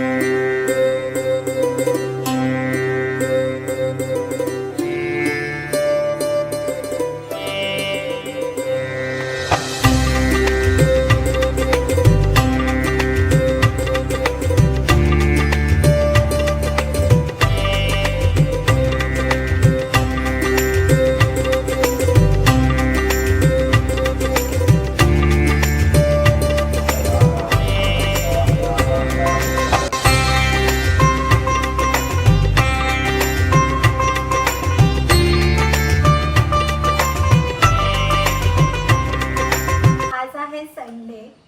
आज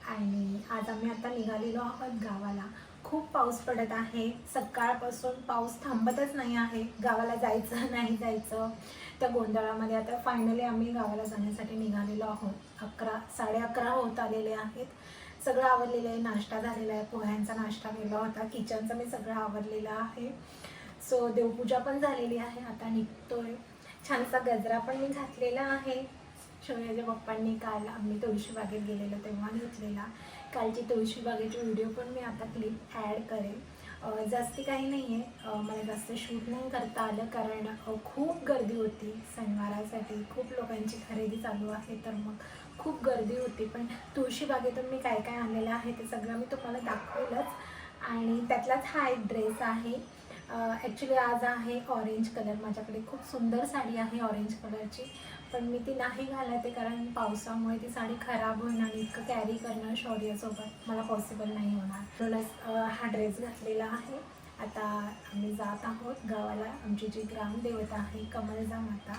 आणि आज आम्ही आता निघालेलो आहोत गावाला. खूप पाऊस पडत आहे. सकाळपासून पाऊस थांबतच नाही आहे. गावाला जायचं नाही जायचं. त्या गोंधळामध्ये आता फायनली आम्ही गावाला जाण्यासाठी निघालेलो आहोत. अकरा साडे अकरा होत आलेले आहेत. सगळं आवरलेलं आहे. नाश्ता झालेला आहे. पोह्यांचा नाश्ता केला होता. किचनचं मी सगळं आवरलेलं आहे. सो देवपूजा पण झालेली आहे. आता निघतोय. छानसा गजरा पण मी घातलेला आहे. शौर्याच्या पप्पांनी काल आम्ही तुळशी बागेत गेलेलो तेव्हा घेतलेला. कालची तुळशी बागेची व्हिडिओ पण मी आता क्लिप ॲड करेन जास्ती काही नाही आहे मला जास्त शूट नाही करता आलं कारण खूप गर्दी होती सणवारासाठी. खूप लोकांची खरेदी चालू आहे तर मग खूप गर्दी होती. पण तुळशी बागेतून मी काय काय आणलेलं आहे ते सगळं मी तुम्हाला दाखवलंच. आणि त्यातलाच हा एक ड्रेस आहे. ॲक्च्युली आज आहे ऑरेंज कलर माझ्याकडे खूप सुंदर साडी आहे ऑरेंज कलरची पण मी ती नाही घालत आहे कारण पावसामुळे ती साडी खराब होईल आणि इतकं कॅरी करणं शौर्यासोबत. मला पॉसिबल नाही होणार. म्हणूनच हा ड्रेस घातलेला आहे. आता आम्ही जात आहोत गावाला. आमची जी ग्रामदेवता आहे कमलजा माता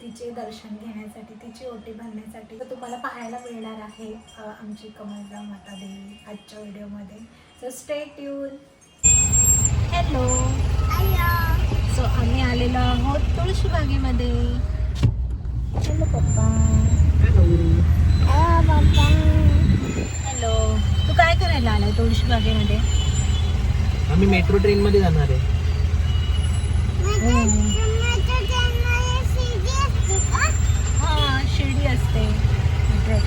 तिचे दर्शन घेण्यासाठी तिची ओटी भरण्यासाठी. तर तुम्हाला पाहायला मिळणार आहे आमची कमलजा माता देवी आजच्या व्हिडिओमध्ये. So stay tune hello so आम्ही आलेलो आहोत तुळशी बागेमध्ये हॅलो पप्पा हॅलो तू काय करायला आलाय तुळशी बागेमध्ये आम्ही मेट्रो ट्रेन मध्ये जाणार आहे. हा शिर्डी असते मेट्रो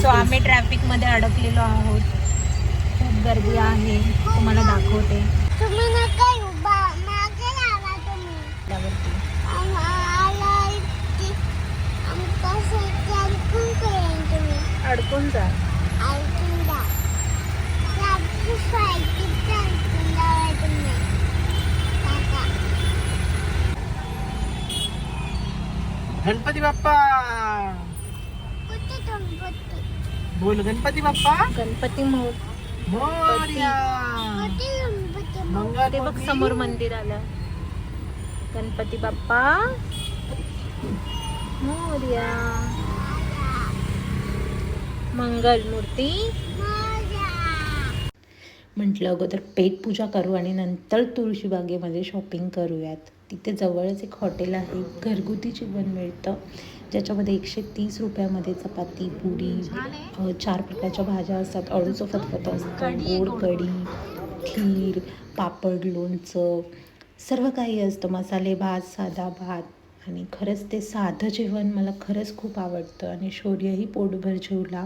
सो आम्ही ट्रॅफिकमध्ये अडकलेलो आहोत. खूप गर्दी आहे. तुम्हाला दाखवते तुम्ही नका उभा मागे लावा तुम्ही त्यावरती आम्हाला इतकी आमका शेती ऐकून करेन तुम्ही अडकून जा गणपती बाप्पा! बोल गणपती बाप्पा! गणपती ते बघ समोर मंदिर आलं. गणपती बाप्पा! मोर्या! मंगल मूर्ती. म्हटलं अगोदर पेट पूजा करू आणि नंतर तुळशीबागेमध्ये शॉपिंग करूयात. तिथे जवळच एक हॉटेल आहे. घरगुती जेवण मिळतं. ज्याच्यामध्ये एकशे तीस रुपयामध्ये चपाती पुरी चार प्रकारच्या भाज्या असतात. अळूचं फतफत असतं. गोड कढी खीर पापड लोणचं सर्व काही असतं. मसाले भात साधा भात आणि खरंच ते साधं जेवण मला खरंच खूप आवडतं आणि शौर्यही पोटभर जेवला.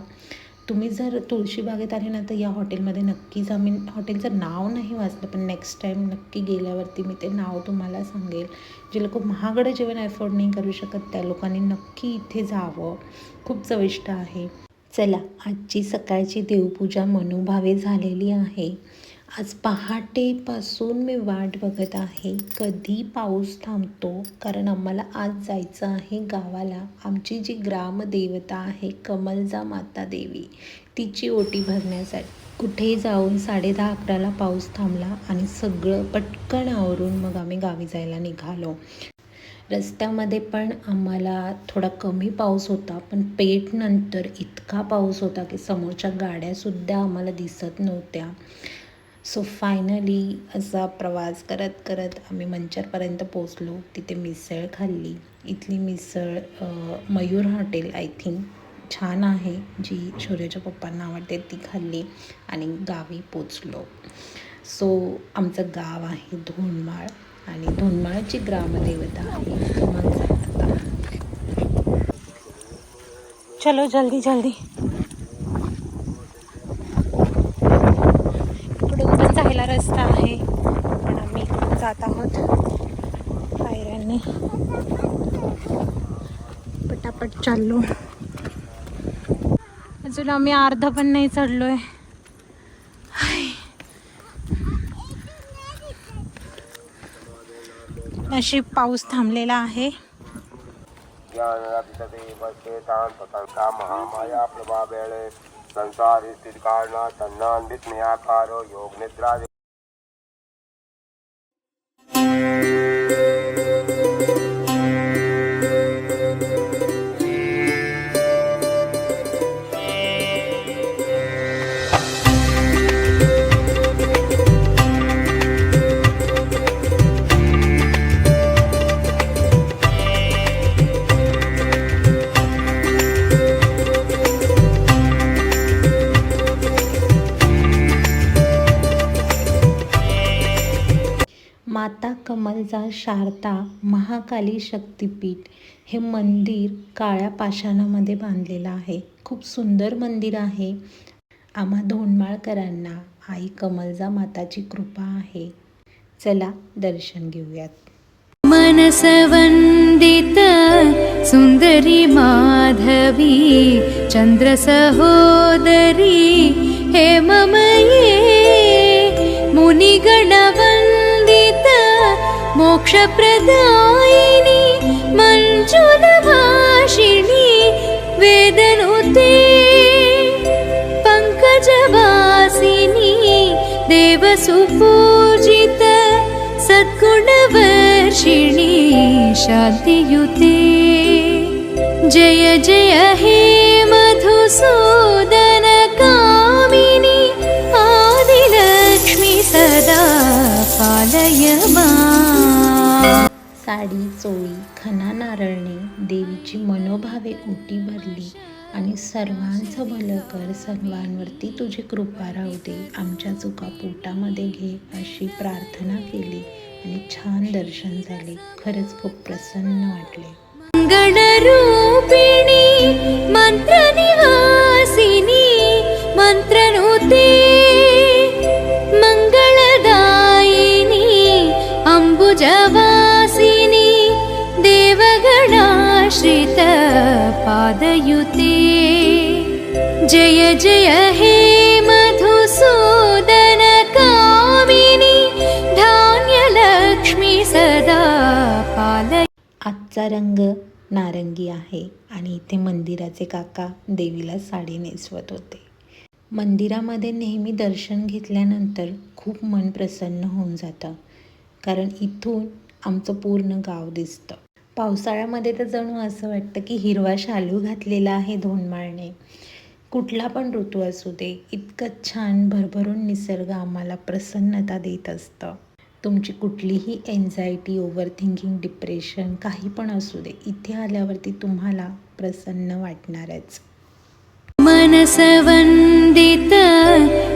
तुम्ही जर तुळशीबागेत आले ना तर या हॉटेलमध्ये नक्कीच आम्ही हॉटेलचं नाव नाही वाचलं पण नेक्स्ट टाईम नक्की गेल्यावरती मी ते नाव तुम्हाला सांगेल. जे लोक महागडं जेवण अफोर्ड नाही करू शकत त्या लोकांनी नक्की इथे जावं. खूप चविष्ट आहे. चला आजची सकाळची देवपूजा मनोभावे झालेली आहे. आज पहाटेपासून मी वाट बघत आहे. कधी पाऊस थांबतो? कारण आम्हाला आज जायचं आहे गावाला. आमची जी ग्रामदेवता आहे कमलजा माता देवी तिची ओटी भरण्यासाठी. कुठे जाऊन साडे दहा अकराला पाऊस थांबला आणि सगळं पटकन आवरून मग आम्ही गावी जायला निघालो. रस्त्यामध्ये पण आम्हाला थोडा कमी पाऊस होता पण पेठनंतर इतका पाऊस होता की समोरच्या गाड्यासुद्धा आम्हाला दिसत नव्हत्या. सो फायनली असा प्रवास करत करत आम्ही मंचरपर्यंत पोचलो तिथे मिसळ खाल्ली. इथली misal Mayur hotel I think छान आहे. जी शौर्याच्या पप्पांना आवडते ती खाल्ली आणि गावी पोचलो सो आमचं गाव आहे धोंडमाळ आणि धोंडमाळची ग्रामदेवता आहे कमलचा चलो जल्दी जल्दी जात आहोत पायऱ्यांनी पटापट चाललो. अजून आम्ही अर्धा पण नाही चढलोय. आहे अशी पाऊस थांबलेला आहे. महामाया प्रभा संसार स्थित कारणा तन्नांदित नियाकारो योग निद्रा माता कमलजा शारदा महाकाली शक्तिपीठ हे मंदिर काळ्या पाषाणामध्ये बांधलेलं आहे. खूप सुंदर मंदिर आहे. आम्हा धोंडमाळकरांना आई कमलजा माताची कृपा आहे. चला दर्शन घेऊयात. मनसवंदित सुंदरी माधवी चन्द्रसहोदरी हेममये मुनिगणवन्दित मोक्षप्रदायिनी मञ्जुलभाषिणी वेदनुते पङ्कजवासिनी देवसुपूजित सद्गुणवर्षिणी शान्तियुते जय जय हे मधुसूदन कामिनी आदिलक्ष्मी सदा पालय माम्. साडी चोळी खना नारळणे देवीची मनोभावे उटी भरली आणि सर्वांचं भलं कर सर्वांवरती तुझी कृपा राहू दे. आमच्या चुका पोटामध्ये घे अशी प्रार्थना केली आणि छान दर्शन झाले. खरंच खूप प्रसन्न वाटले. जय जय हे मधुसूदन कामिनी धान्यलक्ष्मी सदा पालय. आजचा रंग नारंगी आहे आणि इथे मंदिराचे काका देवीला साडी नेसवत होते. मंदिरामध्ये नेहमी दर्शन घेतल्यानंतर खूप मन प्रसन्न होऊन जातं कारण इथून आमचं पूर्ण गाव दिसतं. पावसाळ्यामध्ये तर जणू असं वाटतं की हिरवा शालू घातलेला आहे धोंडमाळने. कुठला पण ऋतू असू दे इतकं छान भरभरून निसर्ग आम्हाला प्रसन्नता देत असतं. तुमची कुठलीही एन्झायटी ओव्हर थिंकिंग डिप्रेशन काही पण असू दे इथे आल्यावरती तुम्हाला प्रसन्न वाटणारच. मनसवन्दित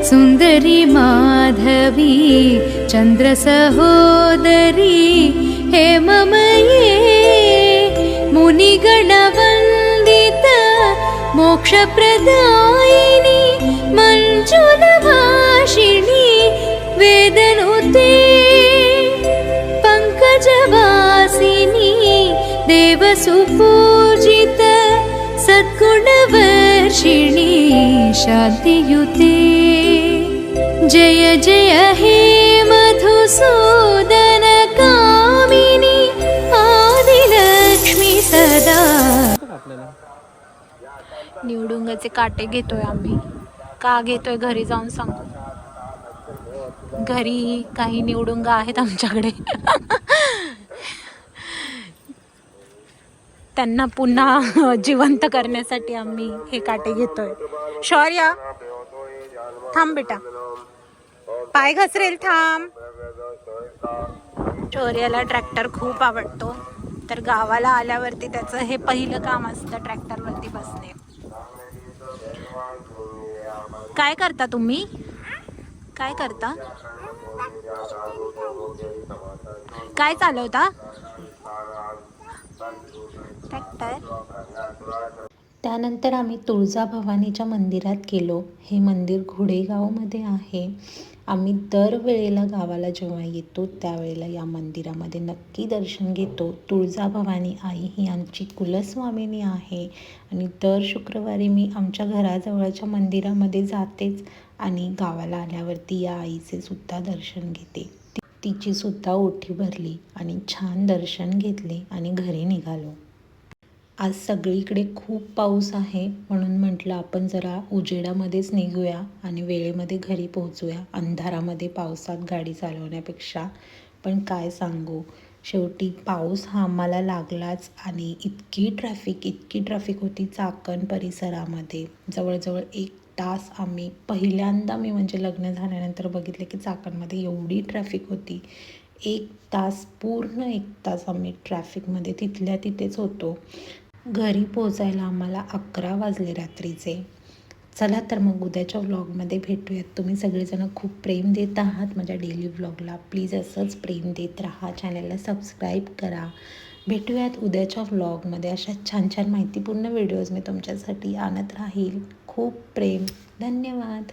सुन्दरी माधवी चन्द्रसहोदरी हेममये मुनिगणा मोक्षप्रदायिनी मञ्जुलभाषिणी वेदनुते पङ्कजवासिनी देवसुपूजित सद्गुणवर्षिणी शान्तियुते। जय जय हे मधुसूदन निवडुंगाचे काटे घेतोय आम्ही. का घेतोय घरी जाऊन सांगू. घरी काही निवडुंगा आहेत आमच्याकडे. त्यांना पुन्हा जिवंत करण्यासाठी आम्ही हे काटे घेतोय. शौर्य थांब बेटा. पाय घसरेल थांब. शौर्याला ट्रॅक्टर खूप आवडतो. तर गावाला आल्यावरती त्याचं हे पहिलं काम असतं ट्रॅक्टरवरती बसणे. काय करता तुम्ही? काय करता? काय चालवता? ट्रॅक्टर. त्यानंतर आम्ही तुळजाभवानीच्या मंदिरात गेलो. हे मंदिर घोडेगावमध्ये आहे. आम्ही दरवेळेला गावाला जेव्हा येतो त्यावेळेला या मंदिरामध्ये नक्की दर्शन घेतो. तुळजाभवानी आई ही आमची कुलस्वामिनी आहे आणि दर शुक्रवारी मी आमच्या घराजवळच्या मंदिरामध्ये जातेच आणि गावाला आल्यावरती या आईचे सुद्धा दर्शन घेते. तिची सुद्धा ओठी भरली आणि छान दर्शन घेतले आणि घरी निघालो. आज सगळीकडे खूप पाऊस आहे म्हणून म्हटलं आपण जरा उजेडामध्येच निघूया आणि वेळेमध्ये घरी पोहोचूया अंधारामध्ये पावसात गाडी चालवण्यापेक्षा. पण काय सांगू शेवटी पाऊस हा आम्हाला लागलाच आणि इतकी ट्रॅफिक इतकी ट्रॅफिक होती चाकण परिसरामध्ये. जवळजवळ एक तास आम्ही पहिल्यांदा मी म्हणजे लग्न झाल्यानंतर बघितले की चाकणमध्ये एवढी ट्रॅफिक होती. एक तास पूर्ण एक तास आम्ही ट्रॅफिकमध्ये तिथल्या तिथेच होतो. घरी पोचायला आम्हाला अकरा वाजले रात्रीचे. चला तर मग उद्याच्या व्लॉगमध्ये भेटूयात. तुम्ही सगळेजण खूप प्रेम देत आहात माझ्या डेली व्लॉगला प्लीज असंच प्रेम देत राहा. चॅनलला सबस्क्राईब करा. भेटूयात उद्याच्या व्लॉगमध्ये अशा छान छान माहितीपूर्ण व्हिडिओज मी तुमच्यासाठी आणत राहील. खूप प्रेम. धन्यवाद.